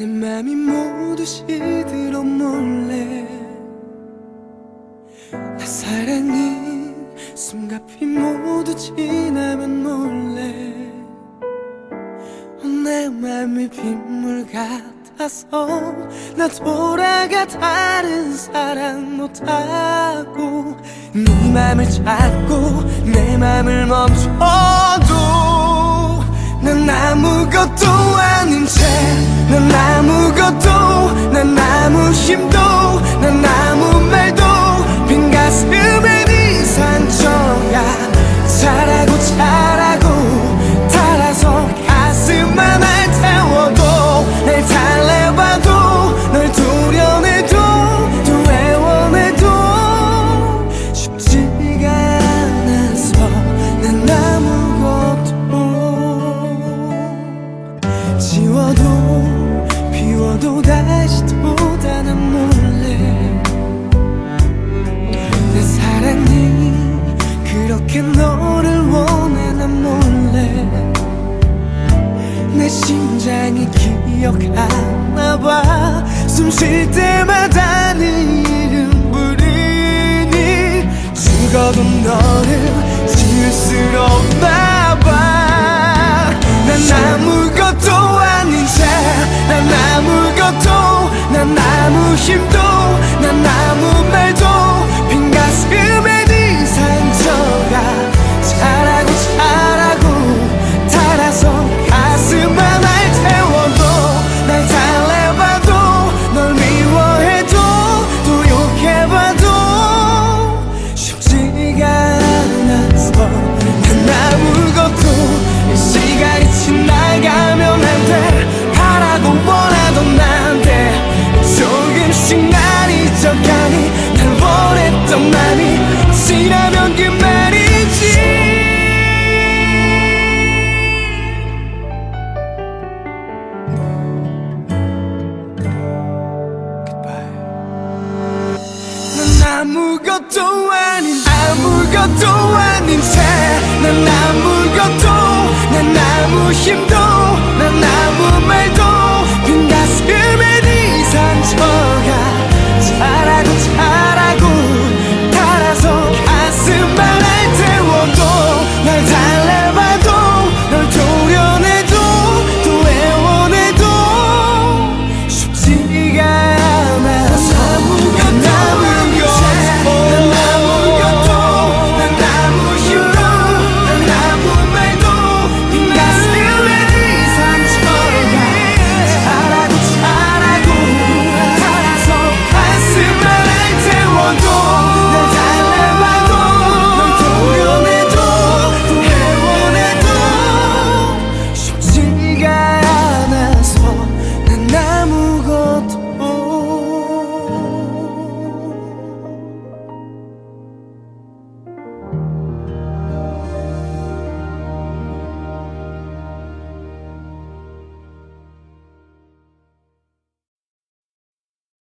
내 맘이 모두 시들어 몰래 나 사랑이 숨가이 모두 지나면 몰래 내 맘이 빗물 같아서 나 돌아가 다른 사랑 못하고 네 맘을 찾고 내 맘을 멈춰도 난 아무것도 아닌 힘도 난 아무 말도 빈 가슴에 네 상처가 자라고 자라고 달아서 가슴만 날 태워도 날 달래봐도 널 도려내도 또 애원해도 쉽지가 않아서 난 아무것도 지워도 비워도 다시 또 심장이 기억하나 봐 숨 쉴 때마다 네 이름 부르니 죽어도 너를 지울 수 없나 봐 난 아무것도 아닌 채난 아무것도 난 아무 힘도 아무것도 아닌 채난 아무것도 난 아무 힘도